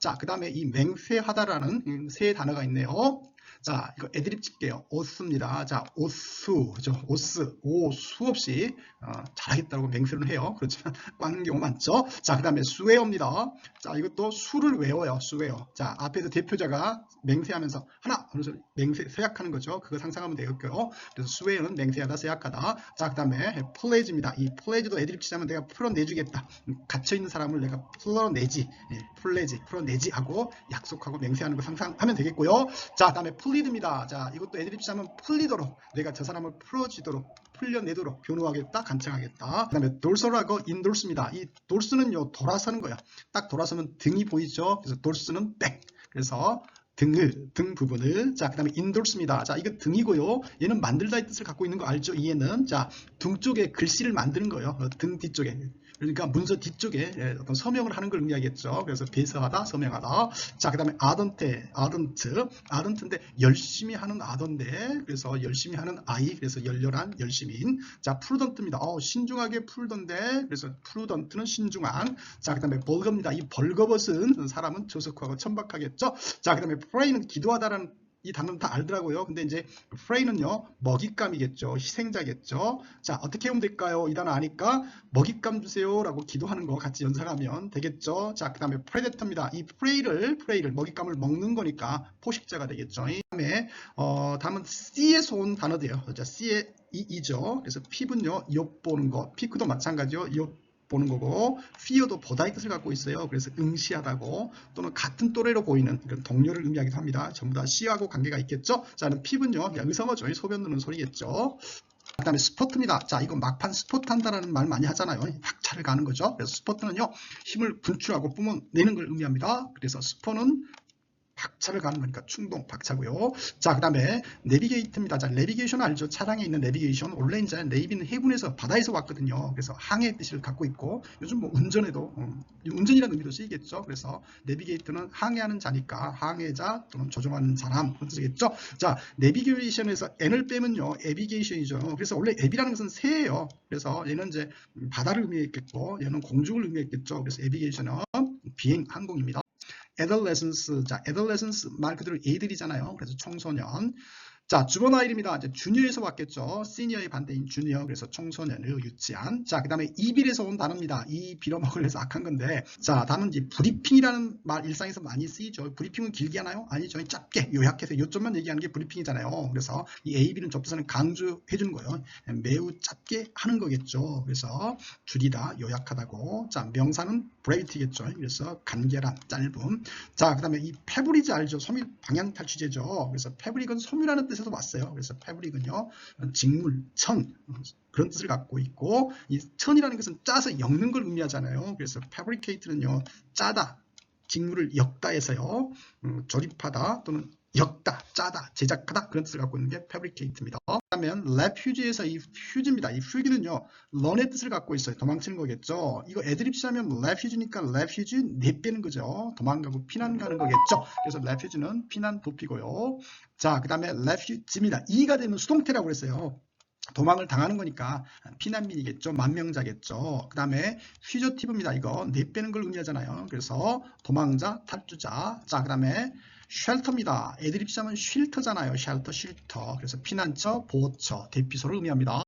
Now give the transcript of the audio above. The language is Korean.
자, 그 다음에 이 맹세하다라는 음, 세 단어가 있네요. 자, 이거 애드립 칠게요. 오스입니다. 자, 오수, 그죠? 오스, 오, 수 없이 어, 잘하겠다고 맹세를 해요. 그렇지만 꽝는 경우 많죠. 자, 그 다음에 수웨어입니다. 자, 이것도 수를 외워요. 수웨어. 자, 앞에서 대표자가 맹세하면서 하나, 그래서 맹세, 세약하는 거죠. 그거 상상하면 되겠고요. 그래서 수웨어는 맹세하다, 세약하다. 자, 그 다음에 플레이즈입니다. 이 플레이즈도 애드립 치자면 내가 풀어내주겠다. 음, 갇혀있는 사람을 내가 풀어내지. 예, 플레이즈, 풀어내지 하고 약속하고 맹세하는 거 상상하면 되겠고요. 자, 그 다음에 플 리드입니다. 자, 이것도 애드립 치자면 풀리도록 내가 저 사람을 풀어지도록 풀려내도록 변호하겠다, 간청하겠다. 그 다음에 돌서라고 인돌스입니다. 이 돌스는요, 돌아서는 거야. 딱 돌아서면 등이 보이죠? 그래서 돌스는 백. 그래서 등을, 등 부분을. 자, 그 다음에 인돌스입니다. 자, 이거 등이고요. 얘는 만들다의 뜻을 갖고 있는 거 알죠? 이 얘는. 자, 등 쪽에 글씨를 만드는 거예요. 어, 등 뒤쪽에. 그러니까 문서 뒤쪽에 예, 어떤 서명을 하는 걸 의미하겠죠. 그래서 배서하다, 서명하다. 자, 그 다음에 아던테, 아던트. 아던트인데 열심히 하는 아던데. 그래서 열심히 하는 아이. 그래서 열렬한 열심인. 자, 프루던트입니다. 어, 신중하게 풀던데. 그래서 프루던트는 신중한. 자, 그 다음에 벌겁니다. 이 벌거벗은 사람은 조석하고 천박하겠죠. 자, 그 다음에 프레이는 기도하다라는 이 단어는 다 알더라고요. 근데 이제 프레이는요, 먹잇감이겠죠. 희생자겠죠. 자, 어떻게 하면 될까요? 이 단어 아니까 먹잇감 주세요 라고 기도하는 거 같이 연상하면 되겠죠. 자, 그 다음에 프레데터입니다. 이 프레이를, 프레이를 먹잇감을 먹는 거니까 포식자가 되겠죠. 이 다음에, 어, 다음은 C에서 온 단어들이에요. 자, C의 이, 이죠. 그래서 피분요, 엿보는 거. 피크도 마찬가지요. 엿 보는 거고 fear도 보다의 뜻을 갖고 있어요. 그래서 응시하다고 또는 같은 또래로 보이는 이런 동료를 의미하기도 합니다. 전부 다 C하고 관계가 있겠죠. 자, 피분요 의성어죠. 소변 누는 소리겠죠. 그 다음에 스포트입니다. 자, 이거 막판 스포트 한다는 말 많이 하잖아요. 박차를 가는 거죠. 그래서 스포트는요, 힘을 분출하고 뿜어내는 걸 의미합니다. 그래서 스포는 박차를 가는 거니까 충동 박차고요. 자, 그 다음에 내비게이트입니다. 자, 내비게이션 알죠? 차량에 있는 내비게이션. 원래 이제 네이비는 해군에서 바다에서 왔거든요. 그래서 항해 뜻을 갖고 있고 요즘 뭐 운전에도 음, 운전이라는 의미도 쓰이겠죠. 그래서 내비게이트는 항해하는 자니까 항해자 또는 조종하는 사람 뜻이겠죠. 자, 내비게이션에서 n을 빼면요, 에비게이션이죠. 그래서 원래 앱이라는 것은 새예요. 그래서 얘는 이제 바다를 의미했겠고 얘는 공중을 의미했겠죠. 그래서 에비게이션은 비행 항공입니다. Adolescence. 자, adolescence 말 그대로 애들이잖아요. 그래서 청소년. 자, 주번아이입니다. 이제 주니어에서 왔겠죠. 시니어의 반대인 주니어. 그래서 청소년의 유치한. 자, 그 다음에 이빌에서 온 단어입니다. 이 빌어먹을 해서 악한 건데. 자, 다음은 이제 브리핑이라는 말 일상에서 많이 쓰이죠. 브리핑은 길게 하나요? 아니죠. 짧게 요약해서 요점만 얘기하는 게 브리핑이잖아요. 그래서 이 A, B는 접수사는 강조해 주는 거예요. 매우 짧게 하는 거겠죠. 그래서 줄이다, 요약하다고. 자, 명사는 브레이트겠죠. 그래서 간결한, 짧음. 자, 그 다음에 이 페브리즈 알죠? 소밀 방향 탈취제죠. 그래서 페브릭은 소밀하는 뜻 에서 왔어요. 그래서 페브릭은요, 직물, 천, 그런 뜻을 갖고 있고, 이 천이라는 것은 짜서 엮는 걸 의미하잖아요. 그래서 fabricate는요, 짜다, 직물을 엮다해서요, 음, 조립하다 또는 엮다, 짜다, 제작하다 그런 뜻을 갖고 있는 게 fabricate입니다. 그러면 refugee에서 이 fuge입니다. 이 fuge는요, run의 뜻을 갖고 있어요. 도망치는 거겠죠. 이거 애드립 시 하면 refuge니까 refugee 내빼는 거죠. 도망가고 피난 가는 거겠죠. 그래서 refuge는 피난 도피고요. 자, 그 다음에 refugee입니다. 이가 되면 수동태라고 그랬어요. 도망을 당하는 거니까 피난민이겠죠. 만명자겠죠. 그 다음에 퓨저티브입니다. 이거 내빼는 걸 의미하잖아요. 그래서 도망자, 탈주자. 자, 그 다음에 쉘터입니다. 애드립 시하면 쉘터잖아요. 쉘터, 쉘터. 그래서 피난처, 보호처, 대피소를 의미합니다.